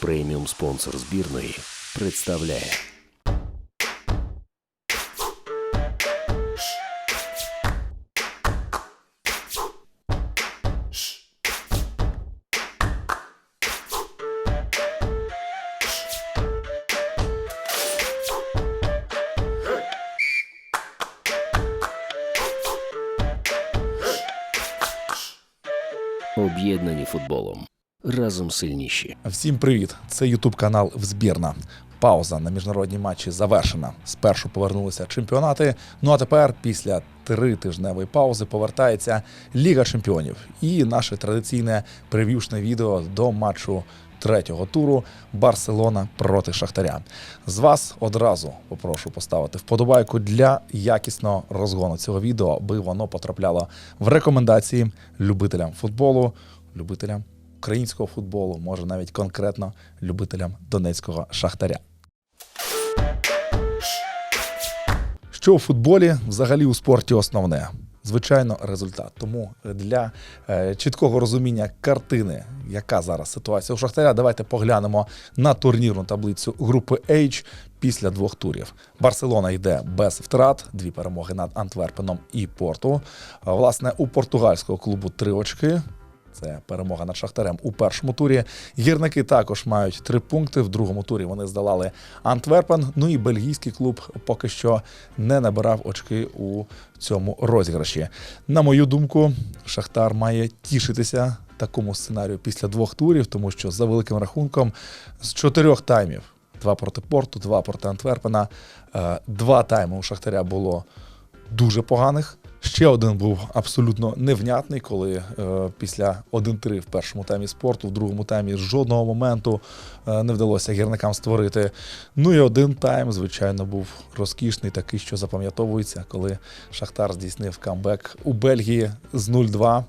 преміум спонсор збірної, представляє. Разом сильніші. Всім привіт! Це Ютуб канал Взбірна. Пауза на міжнародні матчі завершена. Спершу повернулися чемпіонати. Ну а тепер, після тритижневої паузи, повертається Ліга Чемпіонів. І наше традиційне прев'юшне відео до матчу третього туру Барселона проти Шахтаря. З вас одразу попрошу поставити вподобайку для якісного розгону цього відео, аби воно потрапляло в рекомендації любителям футболу, любителям українського футболу, може навіть конкретно любителям донецького шахтаря. Що у футболі взагалі у спорті основне? Звичайно, результат. Тому для е, чіткого розуміння картини, яка зараз ситуація у Шахтаря, давайте поглянемо на турнірну таблицю групи H після двох турів. Барселона йде без втрат, дві перемоги над Антверпеном і Порту. Власне, у португальського клубу три очки. Це перемога над Шахтарем у першому турі. Гірники також мають три пункти. В другому турі вони здолали Антверпен. Ну і бельгійський клуб поки що не набирав очки у цьому розіграші. На мою думку, Шахтар має тішитися такому сценарію після двох турів, тому що за великим рахунком з чотирьох таймів. Два проти Порту, два проти Антверпена. е, Два тайми у Шахтаря було дуже поганих. Ще один був абсолютно невнятний, коли е, після 1-3 в першому таймі спорту, в другому таймі жодного моменту е, не вдалося гірникам створити. Ну і один тайм, звичайно, був розкішний, такий, що запам'ятовується, коли Шахтар здійснив камбек у Бельгії з 0-2,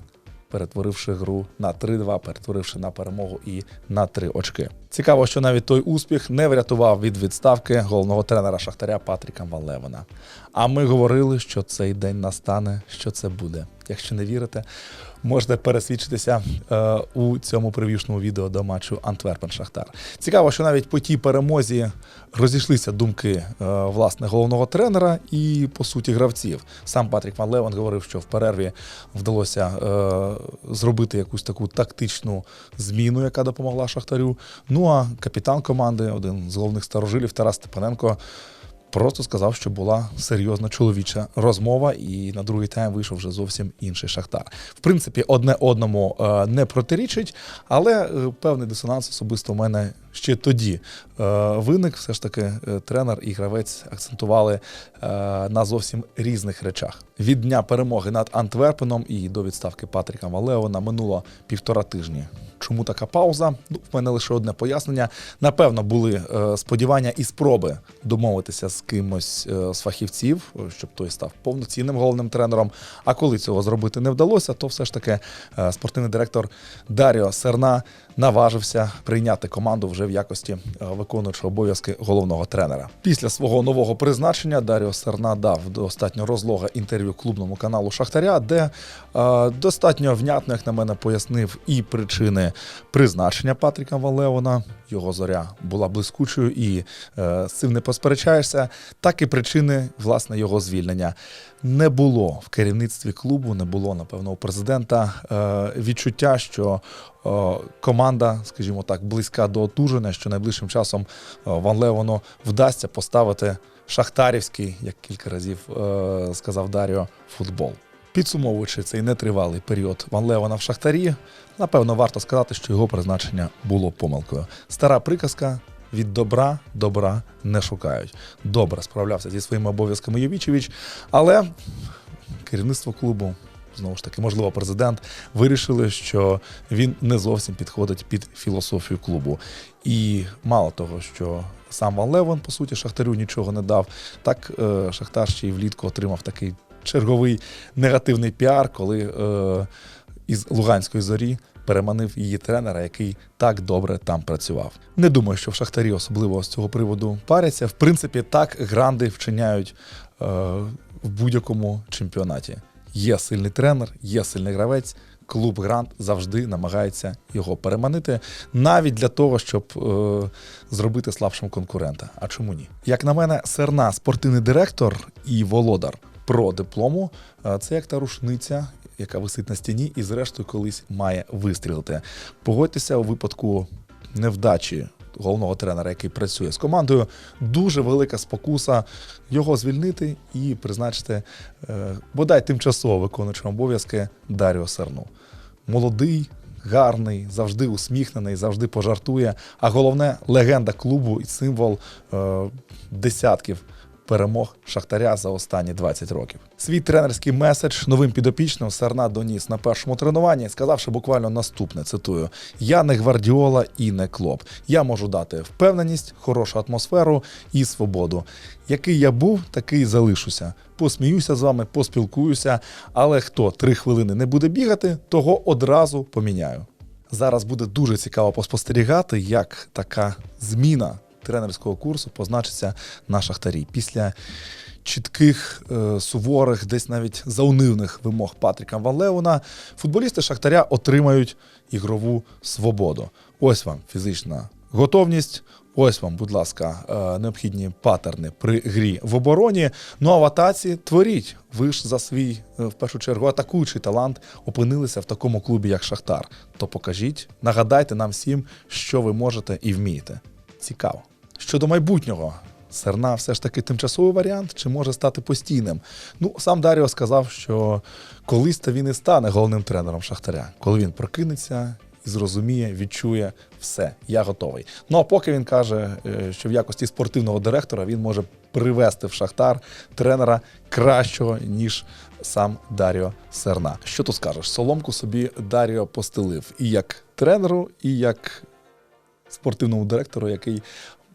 перетворивши гру на 3-2, перетворивши на перемогу і на 3 очки. Цікаво, що навіть той успіх не врятував від відставки головного тренера Шахтаря Патріка Ван. А ми говорили, що цей день настане, що це буде. Якщо не вірите, можете пересвідчитися е, у цьому прев'юшному відео до матчу Антверпен Шахтар. Цікаво, що навіть по тій перемозі розійшлися думки е, власне головного тренера і по суті гравців. Сам Патрік Ван Левен говорив, що в перерві вдалося е, зробити якусь таку тактичну зміну, яка допомогла Шахтарю. Ну а капітан команди, один з головних старожилів Тарас Степаненко. Просто сказав, що була серйозна чоловіча розмова, і на другий тайм вийшов вже зовсім інший шахтар. В принципі, одне одному е, не протирічить, але е, певний дисонанс особисто в мене ще тоді виник. Все ж таки, е, тренер і гравець акцентували е, на зовсім різних речах. Від дня перемоги над Антверпеном і до відставки Патріка Валеона минуло півтора тижні. Чому така пауза? Ну, в мене лише одне пояснення. Напевно, були е, сподівання і спроби домовитися з кимось е, з фахівців, е, щоб той став повноцінним головним тренером. А коли цього зробити не вдалося, то все ж таки е, спортивний директор Даріо Серна наважився прийняти команду вже в якості е, виконуючого обов'язки головного тренера. Після свого нового призначення Даріо Серна дав достатньо розлоге інтерв'ю клубному каналу Шахтаря, де е, достатньо внятно, як на мене, пояснив і причини призначення Патріка Валеона. Його зоря була блискучою і е, з цим не посперечаєшся, так і причини власне його звільнення. Не було в керівництві клубу, не було, напевно, у президента е, відчуття, що команда, скажімо так, близька до отуження, що найближчим часом е, Ван Левону вдасться поставити шахтарівський, як кілька разів е, сказав Даріо, футбол. Підсумовуючи цей нетривалий період Ван Левана в Шахтарі, напевно, варто сказати, що його призначення було помилкою. Стара приказка. Від добра добра не шукають. Добре справлявся зі своїми обов'язками Йовічевич, але керівництво клубу, знову ж таки, можливо, президент, вирішили, що він не зовсім підходить під філософію клубу. І мало того, що сам Ван Левен, по суті, Шахтарю нічого не дав, так е, Шахтар ще й влітку отримав такий черговий негативний піар, коли е, із Луганської зорі переманив її тренера, який так добре там працював. Не думаю, що в Шахтарі особливо з цього приводу паряться. В принципі, так гранди вчиняють е, в будь-якому чемпіонаті. Є сильний тренер, є сильний гравець. клуб Грант завжди намагається його переманити, навіть для того, щоб е, зробити слабшим конкурента. А чому ні? Як на мене, Серна, спортивний директор і володар про диплому е, це як та рушниця, яка висить на стіні, і зрештою колись має вистрілити. Погодьтеся у випадку невдачі. Головного тренера, який працює з командою, дуже велика спокуса його звільнити і призначити е, бодай тимчасово виконуючим обов'язки Даріо Серну. Молодий, гарний, завжди усміхнений, завжди пожартує. А головне легенда клубу і символ е, десятків перемог Шахтаря за останні 20 років. Свій тренерський меседж новим підопічним Сарна доніс на першому тренуванні, сказавши буквально наступне: цитую: Я не гвардіола і не клоп. Я можу дати впевненість, хорошу атмосферу і свободу. Який я був, такий залишуся. Посміюся з вами, поспілкуюся. Але хто три хвилини не буде бігати, того одразу поміняю. Зараз буде дуже цікаво поспостерігати, як така зміна тренерського курсу позначиться на шахтарі після чітких, е, суворих, десь навіть заунивних вимог Патріка Ван Леуна. Футболісти Шахтаря отримають ігрову свободу. Ось вам фізична готовність. Ось вам, будь ласка, е, необхідні патерни при грі в обороні. Ну а в атаці творіть. Ви ж за свій, е, в першу чергу, атакуючий талант опинилися в такому клубі, як Шахтар. То покажіть, нагадайте нам всім, що ви можете і вмієте. Цікаво. Щодо майбутнього, Серна все ж таки тимчасовий варіант чи може стати постійним? Ну, сам Даріо сказав, що колись то він і стане головним тренером Шахтаря, коли він прокинеться і зрозуміє, відчує все, я готовий. Ну а поки він каже, е, що в якості спортивного директора він може привести в Шахтар тренера кращого, ніж сам Даріо Серна. Що тут скажеш? Соломку собі Даріо постелив і як тренеру, і як спортивному директору, який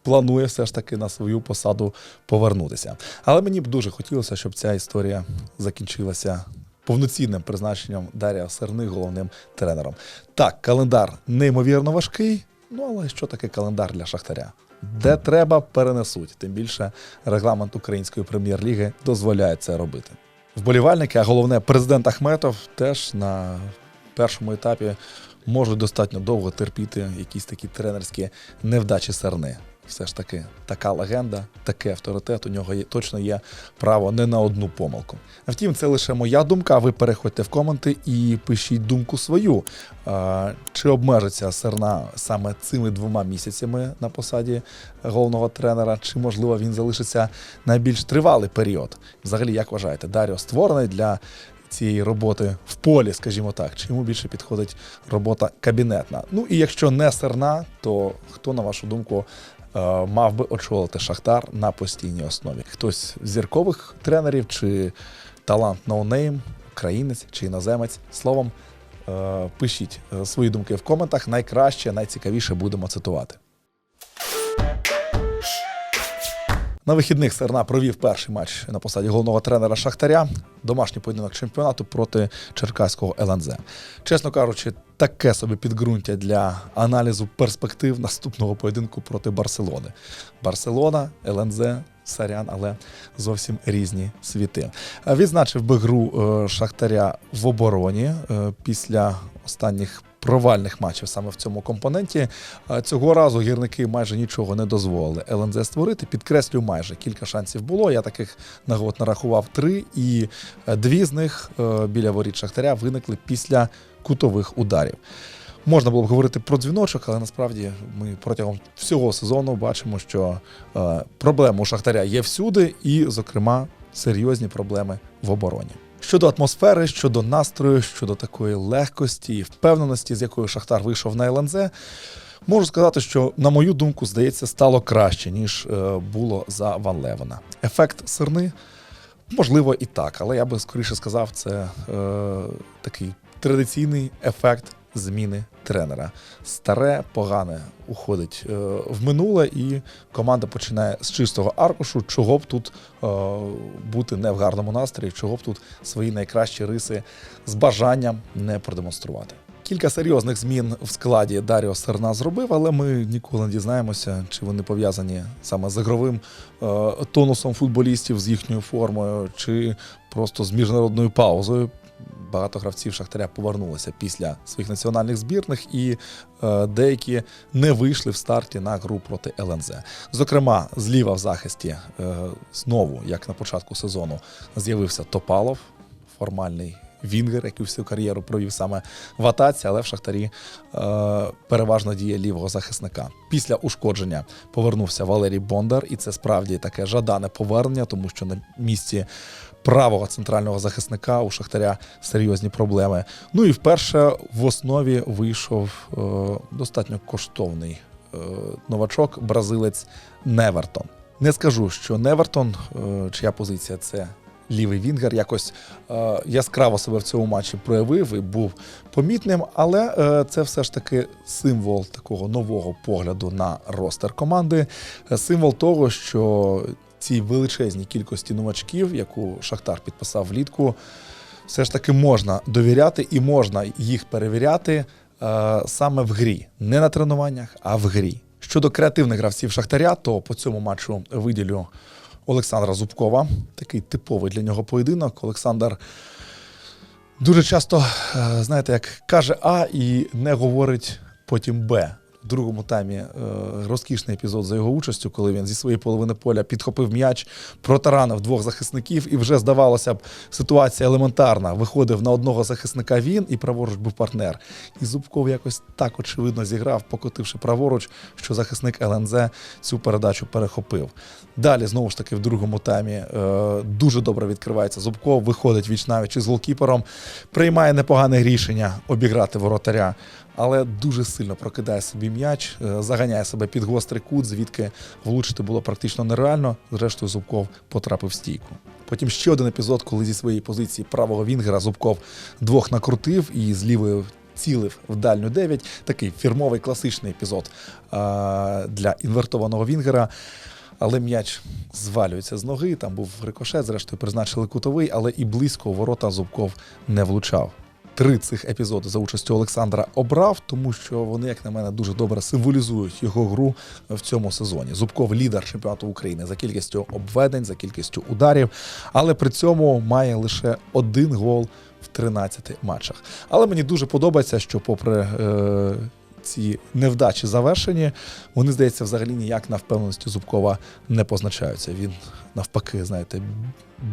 планує все ж таки на свою посаду повернутися. Але мені б дуже хотілося, щоб ця історія закінчилася повноцінним призначенням Дарія Серни головним тренером. Так, календар неймовірно важкий. Ну але що таке календар для Шахтаря? Де треба, перенесуть. Тим більше регламент української прем'єр-ліги дозволяє це робити. Вболівальники, а головне, президент Ахметов теж на першому етапі можуть достатньо довго терпіти якісь такі тренерські невдачі Серни. Все ж таки, така легенда, такий авторитет, у нього є, точно є право не на одну помилку. А Втім, це лише моя думка. Ви переходьте в коменти і пишіть думку свою. Чи обмежиться Серна саме цими двома місяцями на посаді головного тренера, чи можливо він залишиться на більш тривалий період? Взагалі, як вважаєте, Даріо створений для цієї роботи в полі, скажімо так, чи йому більше підходить робота кабінетна? Ну і якщо не Серна, то хто, на вашу думку, мав би очолити Шахтар на постійній основі? Хтось з зіркових тренерів, чи талант ноунейм, українець чи іноземець? Словом, е, пишіть е, свої думки в коментах. Найкраще, найцікавіше будемо цитувати. На вихідних Серна провів перший матч на посаді головного тренера Шахтаря, домашній поєдинок чемпіонату проти Черкаського ЛНЗ. Чесно кажучи, таке собі підґрунтя для аналізу перспектив наступного поєдинку проти Барселони. Барселона, ЛНЗ, Сарян, але зовсім різні світи. Е, Відзначив би гру е, Шахтаря в обороні е, після останніх провальних матчів саме в цьому компоненті. Цього разу гірники майже нічого не дозволили ЛНЗ створити. Підкреслю, майже кілька шансів було. Я таких нагод нарахував три, і дві з них біля воріт Шахтаря виникли після кутових ударів. Можна було б говорити про дзвіночок, але насправді ми протягом всього сезону бачимо, що е, проблеми у Шахтаря є всюди, і, зокрема, серйозні проблеми в обороні. Щодо атмосфери, щодо настрою, щодо такої легкості і впевненості, з якою Шахтар вийшов на ЛНЗ, можу сказати, що, на мою думку, здається, стало краще, ніж е, було за Ван Левена. Ефект сирни, можливо, і так, але я би скоріше сказав, це е, такий традиційний ефект зміни тренера. Старе, погане уходить е, в минуле, і команда починає з чистого аркушу, чого б тут е, бути не в гарному настрої, чого б тут свої найкращі риси з бажанням не продемонструвати. Кілька серйозних змін в складі Даріо Серна зробив, але ми ніколи не дізнаємося, чи вони пов'язані саме з ігровим е, тонусом футболістів, з їхньою формою, чи просто з міжнародною паузою Багато гравців Шахтаря повернулися після своїх національних збірних, і е, деякі не вийшли в старті на гру проти ЛНЗ. Зокрема, зліва в захисті е, знову, як на початку сезону, з'явився Топалов, формальний Вінгер, який всю кар'єру провів саме в атаці, але в Шахтарі е, переважно діє лівого захисника. Після ушкодження повернувся Валерій Бондар, і це справді таке жадане повернення, тому що на місці правого центрального захисника у Шахтаря серйозні проблеми. Ну і вперше в основі вийшов е, достатньо коштовний е, новачок, бразилець Невертон. Не скажу, що Невертон, е, чия позиція це лівий Вінгер, якось е, яскраво себе в цьому матчі проявив і був помітним, але е, це все ж таки символ такого нового погляду на ростер команди, символ того, що цій величезній кількості новачків, яку Шахтар підписав влітку, все ж таки можна довіряти і можна їх перевіряти е, саме в грі, не на тренуваннях, а в грі. Щодо креативних гравців Шахтаря, то по цьому матчу виділю Олександра Зубкова. Такий типовий для нього поєдинок. Олександр дуже часто, е, знаєте, як каже А і не говорить потім Б. В другому таймі е, розкішний епізод за його участю, коли він зі своєї половини поля підхопив м'яч, протаранив двох захисників, і вже здавалося б, ситуація елементарна. Виходив на одного захисника він і праворуч був партнер. І Зубков якось так очевидно зіграв, покотивши праворуч, що захисник ЛНЗ цю передачу перехопив. Далі, знову ж таки, в другому таймі е, дуже добре відкривається Зубков, виходить віч навіч із голкіпером, приймає непогане рішення обіграти воротаря, але дуже сильно прокидає собі м'яч, е, заганяє себе під гострий кут, звідки влучити було практично нереально. Зрештою, Зубков потрапив в стійку. Потім ще один епізод, коли зі своєї позиції правого Вінгера Зубков двох накрутив і з лівою цілив в дальню 9. Такий фірмовий класичний епізод для інвертованого Вінгера. Але м'яч звалюється з ноги. Там був рикошет, зрештою призначили кутовий, але і близько ворота Зубков не влучав. Три цих епізоди за участю Олександра обрав, тому що вони, як на мене, дуже добре символізують його гру в цьому сезоні. Зубков лідер чемпіонату України за кількістю обведень, за кількістю ударів, але при цьому має лише один гол в 13 матчах. Але мені дуже подобається, що, попри е, ці невдачі завершені, вони, здається, взагалі ніяк на впевненості Зубкова не позначаються. Він навпаки, знаєте,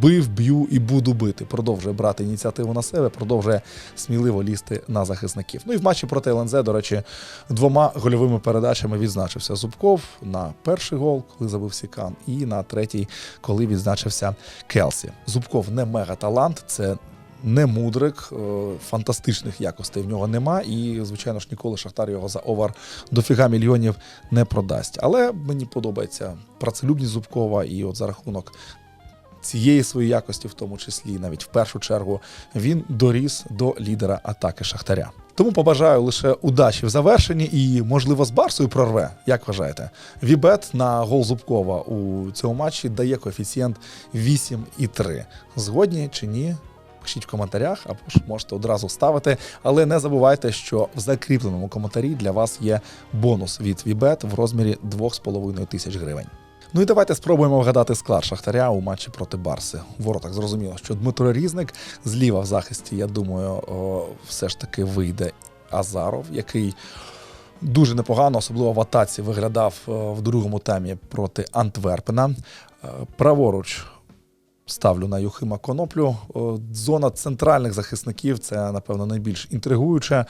бив, б'ю і буду бити. Продовжує брати ініціативу на себе, продовжує сміливо лізти на захисників. Ну і в матчі проти ЛНЗ, до речі, двома гольовими передачами відзначився Зубков на перший гол, коли забив Сікан, і на третій, коли відзначився Келсі. Зубков не мега-талант, це не мудрик, е, фантастичних якостей в нього нема. І, звичайно ж, ніколи Шахтар його за овер дофіга мільйонів не продасть. Але мені подобається працелюбність Зубкова, і от за рахунок цієї своєї якості, в тому числі, навіть в першу чергу, він доріс до лідера атаки Шахтаря. Тому побажаю лише удачі в завершенні і, можливо, з Барсою прорве. Як вважаєте? Вібет на гол Зубкова у цьому матчі дає коефіцієнт 8,3. Згодні чи ні? Пишіть в коментарях, або ж можете одразу ставити. Але не забувайте, що в закріпленому коментарі для вас є бонус від Вібет в розмірі 2,5 тисяч гривень. Ну і давайте спробуємо вгадати склад Шахтаря у матчі проти Барси. У воротах зрозуміло, що Дмитро Різник зліва в захисті, я думаю, все ж таки вийде Азаров, який дуже непогано, особливо в атаці, виглядав е, в другому таймі проти Антверпена. Е, Праворуч ставлю на Юхима Коноплю. Зона центральних захисників це, напевно, найбільш інтригуюче.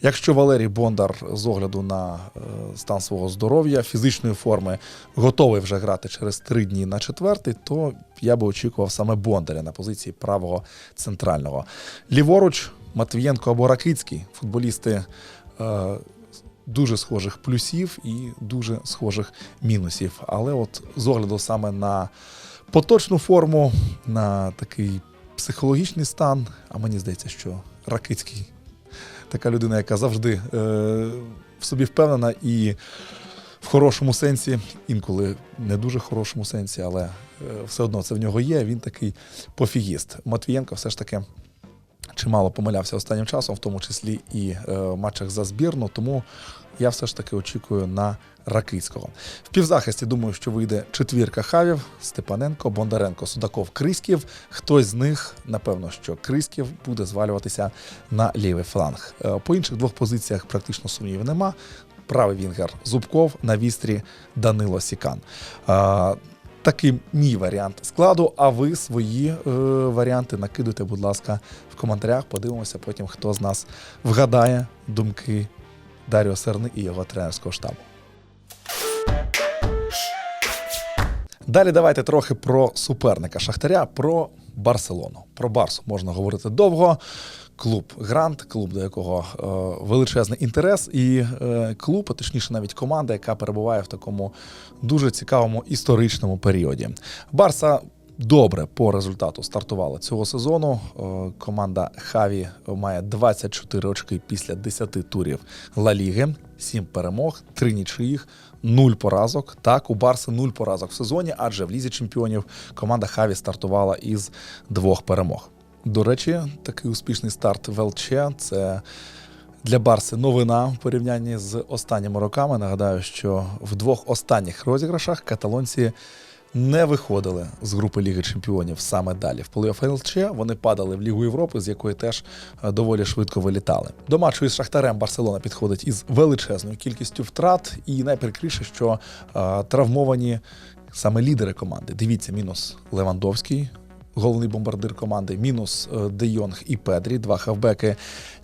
Якщо Валерій Бондар з огляду на е, стан свого здоров'я, фізичної форми готовий вже грати через три дні на четвертий, то я би очікував саме Бондаря на позиції правого центрального. Ліворуч Матвієнко або Ракицький, футболісти. Е, Дуже схожих плюсів і дуже схожих мінусів. Але от з огляду саме на поточну форму, на такий психологічний стан. А мені здається, що Ракицький така людина, яка завжди е, в собі впевнена і в хорошому сенсі, інколи не дуже хорошому сенсі, але е, все одно це в нього є. Він такий пофігіст. Матвієнко все ж таки чимало помилявся останнім часом, в тому числі і е, в матчах за збірну. Тому я все ж таки очікую на Ракицького. В півзахисті думаю, що вийде четвірка хавів: Степаненко, Бондаренко, Судаков, Криськів. Хтось з них, напевно, що Криськів буде звалюватися на лівий фланг. Е, По інших двох позиціях практично сумнівів нема. Правий вінгер Зубков на вістрі Данило Сікан. Такий мій варіант складу. А ви свої е, варіанти накидуйте, будь ласка, в коментарях. Подивимося потім, хто з нас вгадає думки Даріо Серни і його тренерського штабу. Далі давайте трохи про суперника Шахтаря, про Барселону. Про Барсу можна говорити довго. Клуб Грант, клуб, до якого е, величезний інтерес, і е, клуб, а точніше, навіть команда, яка перебуває в такому дуже цікавому історичному періоді. Барса добре по результату стартувала цього сезону. Е, команда Хаві має 24 очки після 10 турів Ла Ліги, 7 перемог, 3 нічиїх, 0 поразок. Так, у Барси 0 поразок в сезоні, адже в лізі чемпіонів команда Хаві стартувала із двох перемог. До речі, такий успішний старт в ЛЧ – це для Барси новина в порівнянні з останніми роками. Нагадаю, що в двох останніх розіграшах каталонці не виходили з групи Ліги Чемпіонів саме далі. В плей-офф ЛЧ вони падали в Лігу Європи, з якої теж е, доволі швидко вилітали. До матчу із Шахтарем Барселона підходить із величезною кількістю втрат, і найприкріше, що е, травмовані саме лідери команди. Дивіться, мінус Левандовський. Головний бомбардир команди, мінус е, Де Йонг і Педрі, два хавбеки,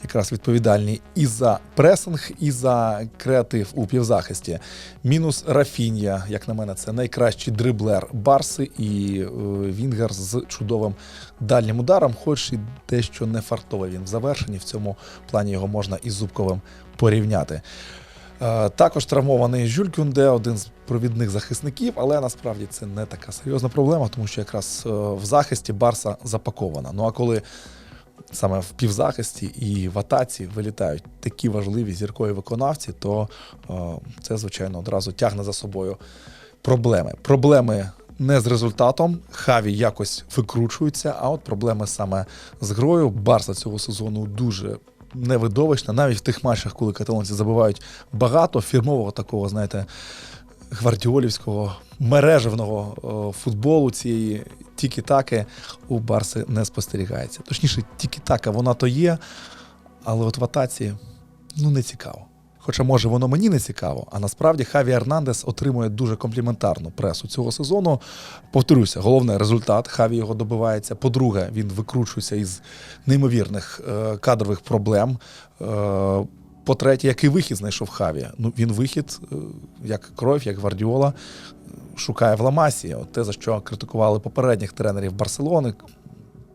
якраз відповідальні і за пресинг, і за креатив у півзахисті. Мінус Рафінія, як на мене, це найкращий дриблер Барси і е, Вінгер з чудовим дальнім ударом, хоч і дещо не фартовий він в завершенні. В цьому плані його можна із Зубковим порівняти. Е, Також травмований Жюль Кюнде, один з провідних захисників, але насправді це не така серйозна проблема, тому що якраз е, в захисті Барса запакована. Ну а коли саме в півзахисті і в атаці вилітають такі важливі зіркові виконавці, то е, це, звичайно, одразу тягне за собою проблеми. Проблеми не з результатом, Хаві якось викручуються, а от проблеми саме з грою. Барса цього сезону дуже невидовищна, навіть в тих матчах, коли каталонці забивають багато фірмового такого, знаєте, гвардіолівського мережевного е, футболу цієї тікі-таки у Барси не спостерігається. Точніше, тікі-така вона то є, але от в атаці ну не цікаво. Хоча, може, воно мені не цікаво, а насправді Хаві Ернандес отримує дуже компліментарну пресу цього сезону. Повторюся, головне результат. Хаві його добивається. По-друге, він викручується із неймовірних е, кадрових проблем. По-третє, який вихід знайшов Хаві? Ну, він вихід, е, як кров, як Гвардіола, шукає в Ламасі. От те, за що критикували попередніх тренерів Барселони,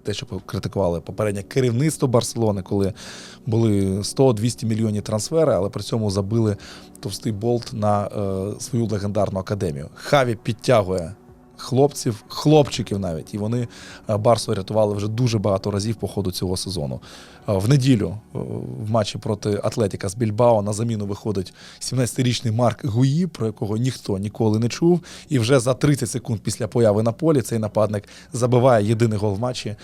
те, що критикували попереднє керівництво Барселони, коли були 100-200 мільйонів трансфери, але при цьому забили товстий болт на е, свою легендарну академію. Хаві підтягує хлопців, хлопчиків навіть, і вони е, Барсу рятували вже дуже багато разів по ходу цього сезону. Е, В неділю е, в матчі проти Атлетіка з Більбао на заміну виходить 17-річний Марк Гуї, про якого ніхто ніколи не чув. І вже за 30 секунд після появи на полі цей нападник забиває єдиний гол в матчі.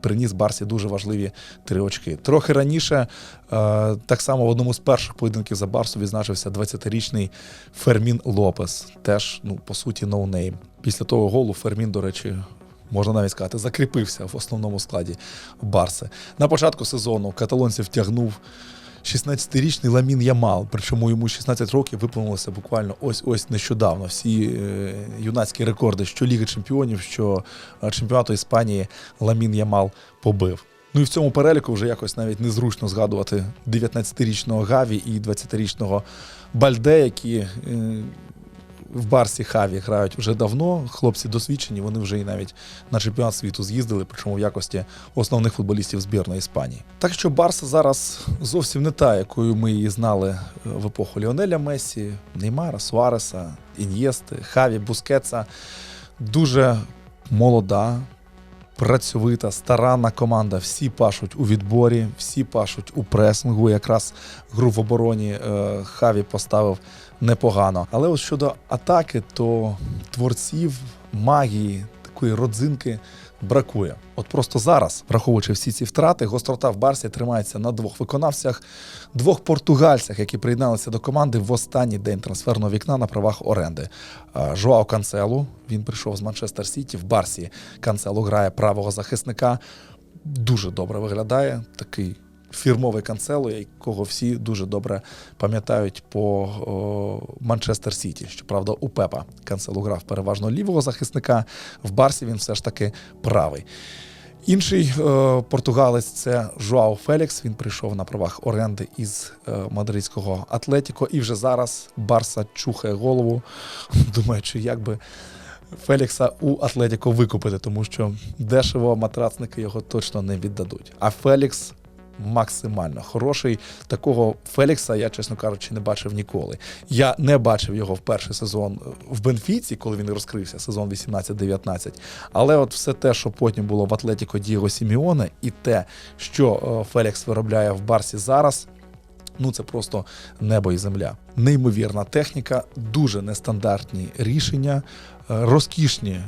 Приніс Барсі дуже важливі три очки. Трохи раніше, е, так само в одному з перших поєдинків за Барсу відзначився 20-річний Фермін Лопес. Теж, ну, по суті, ноунейм. Після того голу Фермін, до речі, можна навіть сказати, закріпився в основному складі Барси. На початку сезону каталонців втягнув 16-річний Ламін Ямал, причому йому 16 років виповнилося буквально ось-ось нещодавно. Всі е, юнацькі рекорди, що Ліги Чемпіонів, що е, чемпіонату Іспанії Ламін Ямал побив. Ну і в цьому переліку вже якось навіть незручно згадувати 19-річного Гаві і 20-річного Бальде, які е, в Барсі Хаві грають вже давно. Хлопці досвідчені, вони вже і навіть на чемпіонат світу з'їздили, причому в якості основних футболістів збірної Іспанії. Так що Барса зараз зовсім не та, якою ми її знали е, в епоху Ліонеля Месі, Неймара, Суареса, Ін'єсти, Хаві, Бускетса. Дуже молода, працьовита, старанна команда. Всі пашуть у відборі, всі пашуть у пресингу. Якраз гру в обороні е, Хаві поставив непогано. Але от щодо атаки, то творців, магії, такої родзинки бракує. От просто зараз, враховуючи всі ці втрати, гострота в Барсі тримається на двох виконавцях, двох португальцях, які приєдналися до команди в останній день трансферного вікна на правах оренди. Жоао Канцелу, він прийшов з Манчестер Сіті. В Барсі Канцелу грає правого захисника. Дуже добре виглядає. Такий фірмовий канцело, якого всі дуже добре пам'ятають по Манчестер Сіті. Щоправда, у Пепа канцелу грав переважно лівого захисника. В Барсі він все ж таки правий. Інший е, португалець це Жуао Фелікс. Він прийшов на правах оренди із е, мадридського Атлетіко. І вже зараз Барса чухає голову, думаючи, як би Фелікса у Атлетіко викупити, тому що дешево матрацники його точно не віддадуть. А Фелікс максимально хороший. Такого Фелікса я, чесно кажучи, не бачив ніколи. Я не бачив його в перший сезон в Бенфіці, коли він розкрився, сезон 18-19. Але от все те, що потім було в Атлетіко Дієго Сіміоне, і те, що е, Фелікс виробляє в Барсі зараз. Ну, це просто небо і земля. Неймовірна техніка, дуже нестандартні рішення, е, розкішні,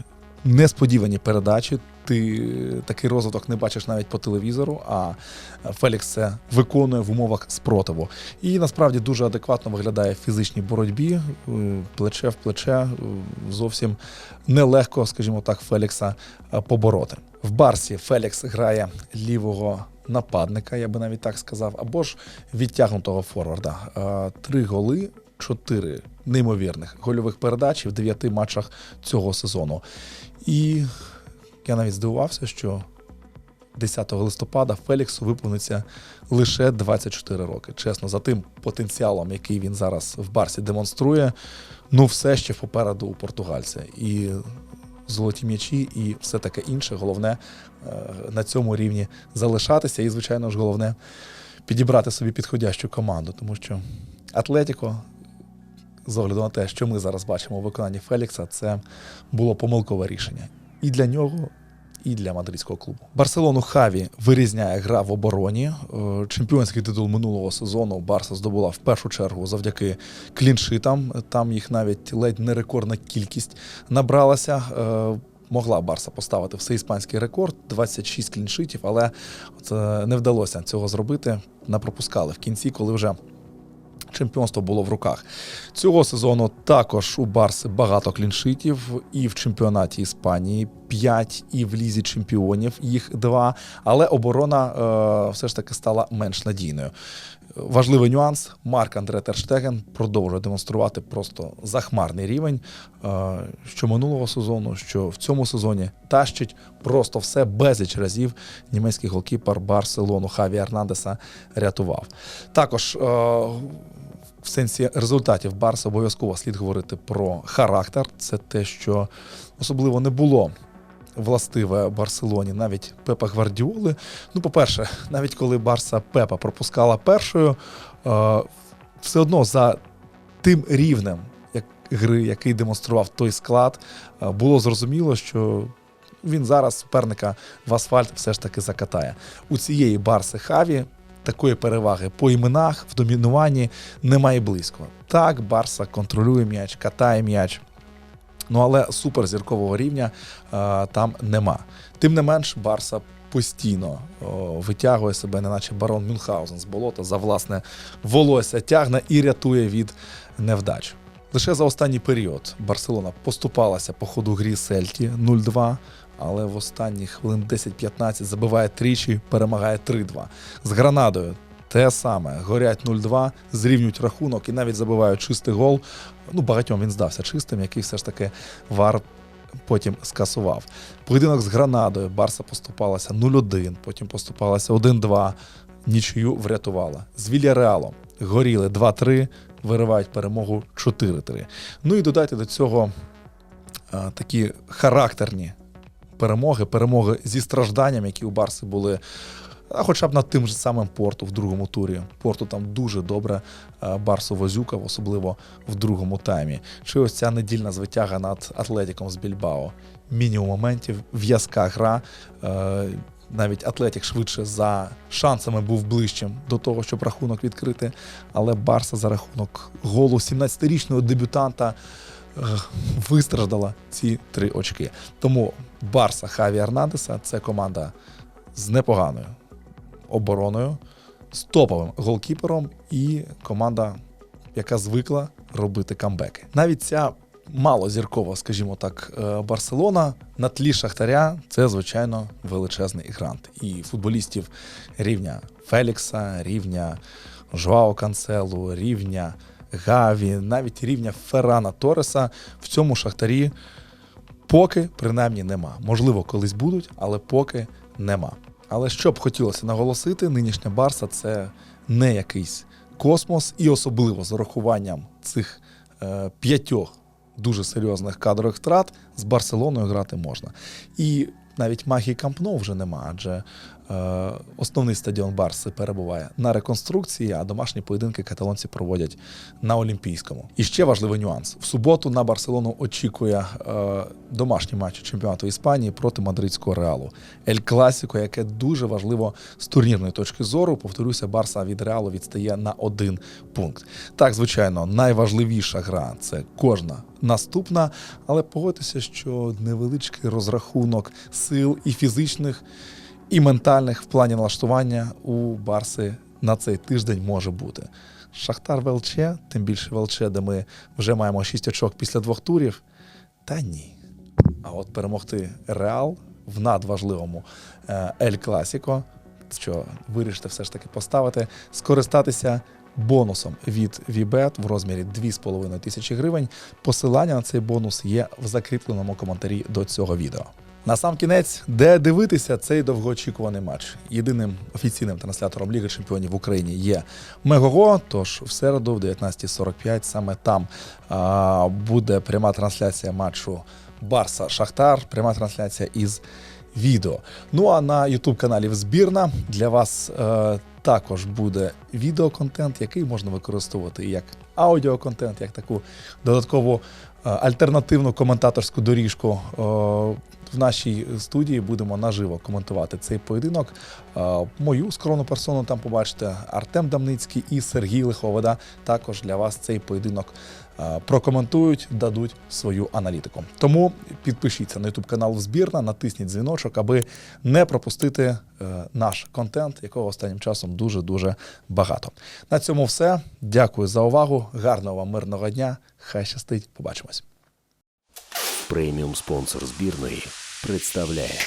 несподівані передачі. Ти такий розвиток не бачиш навіть по телевізору, а Фелікс це виконує в умовах спротиву. І насправді дуже адекватно виглядає в фізичній боротьбі, е, плече в плече. е, Зовсім нелегко, скажімо так, Фелікса е, побороти. В Барсі Фелікс грає лівого нападника, я би навіть так сказав, або ж відтягнутого форварда. Е, Три голи, чотири неймовірних гольових передачі в дев'яти матчах цього сезону. І я навіть здивувався, що 10 листопада Феліксу виповниться лише 24 роки. Чесно, за тим потенціалом, який він зараз в Барсі демонструє, ну все ще попереду у португальця. І золоті м'ячі, і все таке інше. Головне е, на цьому рівні залишатися. І, звичайно ж, головне підібрати собі підходящу команду, тому що Атлетіко, з огляду на те, що ми зараз бачимо у виконанні Фелікса, це було помилкове рішення і для нього. І для мадридського клубу Барселону Хаві вирізняє гра в обороні. Е, Чемпіонський титул минулого сезону Барса здобула в першу чергу завдяки кліншитам. Там їх навіть ледь не рекордна кількість набралася. Е, Могла Барса поставити всеіспанський рекорд 26 кліншитів, але от, е, не вдалося цього зробити. Напропускали в кінці, коли вже чемпіонство було в руках. Цього сезону також у Барси багато кліншитів і в чемпіонаті Іспанії 5, і в лізі чемпіонів їх 2, але оборона е, все ж таки стала менш надійною. Важливий нюанс: Марк Андре Терштеген продовжує демонструвати просто захмарний рівень, е, що минулого сезону, що в цьому сезоні тащить просто все безліч разів. Німецький голкіпер Барселону Хаві Ернандеса рятував. Також е, в сенсі результатів Барса обов'язково слід говорити про характер. Це те, що особливо не було властиве Барселоні, навіть Пепа Гвардіоли. Ну, по-перше, навіть коли Барса Пепа пропускала першою, е, все одно за тим рівнем як гри, який демонстрував той склад, е, було зрозуміло, що. Він зараз суперника в асфальт все ж таки закатає. У цієї Барси Хаві такої переваги по іменах в домінуванні немає близько. Так, Барса контролює м'яч, катає м'яч. Ну але суперзіркового рівня е, там нема. Тим не менш, Барса постійно о, витягує себе, неначе барон Мюнхгаузен з болота за власне волосся тягне і рятує від невдач. Лише за останній період Барселона поступалася по ходу грі Сельті 0-2, але в останні хвилин 10-15 забиває тричі, перемагає 3-2. З Гранадою те саме. Горять 0-2, зрівнюють рахунок і навіть забивають чистий гол. Ну, багатьом він здався чистим, який все ж таки вар потім скасував. Поєдинок з Гранадою Барса поступалася 0-1, потім поступалася 1-2, нічию врятувала. З Вільяреалом горіли 2-3, виривають перемогу 4-3. Ну і додайте до цього а, такі характерні перемоги, перемоги зі стражданням, які у Барси були. А хоча б над тим же самим Порту в другому турі. Порту там дуже добре е, Барсу возюкав, особливо в другому таймі. Чи ось ця недільна звитяга над Атлетіком з Більбао. Мінімум моментів, в'язка гра. Е, Навіть Атлетік швидше за шансами був ближчим до того, щоб рахунок відкрити. Але Барса за рахунок голу 17-річного дебютанта вистраждала ці три очки. Тому Барса Хаві Ернандеса це команда з непоганою обороною, з топовим голкіпером і команда, яка звикла робити камбеки. Навіть ця малозіркова, скажімо так, е, Барселона на тлі Шахтаря це, звичайно, величезний грант. І футболістів рівня Фелікса, рівня Жуао Канцелу, рівня Гаві, навіть рівня Феррана Тореса в цьому Шахтарі поки принаймні нема. Можливо, колись будуть, але поки нема. Але що б хотілося наголосити, нинішня Барса це не якийсь космос, і особливо з урахуванням цих е, п'ятьох дуже серйозних кадрових втрат з Барселоною грати можна. І навіть магії Кампно вже нема, адже основний стадіон Барси перебуває на реконструкції, а домашні поєдинки каталонці проводять на Олімпійському. І ще важливий нюанс: в суботу на Барселону очікує е, домашній матч чемпіонату Іспанії проти мадридського реалу. Ель Класіко, яке дуже важливо з турнірної точки зору. Повторюся, Барса від реалу відстає на один пункт. Так, звичайно, найважливіша гра це кожна наступна, але погодьтеся, що невеличкий розрахунок сил і фізичних, і ментальних в плані налаштування у Барси на цей тиждень може бути. Шахтар ВЛЧ, тим більше ВЛЧ, де ми вже маємо 6 очок після двох турів. Та ні. А от перемогти Реал в надважливому е, Ель Класіко, що вирішите все ж таки поставити, скористатися бонусом від Вібет в розмірі 2,5 тисячі гривень. Посилання на цей бонус є в закріпленому коментарі до цього відео. На сам кінець, де дивитися цей довгоочікуваний матч. Єдиним офіційним транслятором Ліги Чемпіонів в Україні є Мегого. Тож в середу, в 19.45, саме там а, буде пряма трансляція матчу Барса Шахтар, пряма трансляція із відео. Ну а на youtube каналі Збірна для вас е, також буде відеоконтент, який можна використовувати як аудіоконтент, як таку додаткову е, альтернативну коментаторську доріжку. Е, в нашій студії будемо наживо коментувати цей поєдинок. Мою скромну персону там побачите Артем Дамницький і Сергій Лиховода. Також для вас цей поєдинок прокоментують, дадуть свою аналітику. Тому підпишіться на YouTube канал Збірна, натисніть дзвіночок, аби не пропустити е, наш контент, якого останнім часом дуже дуже багато. На цьому все. Дякую за увагу. Гарного вам мирного дня. Хай щастить. Побачимось. Преміум спонсор збірної представляє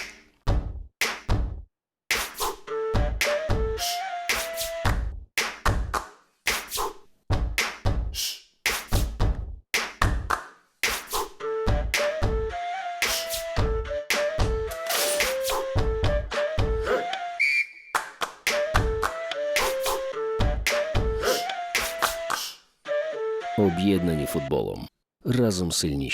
Об'єднані футболом. Разом сильніші.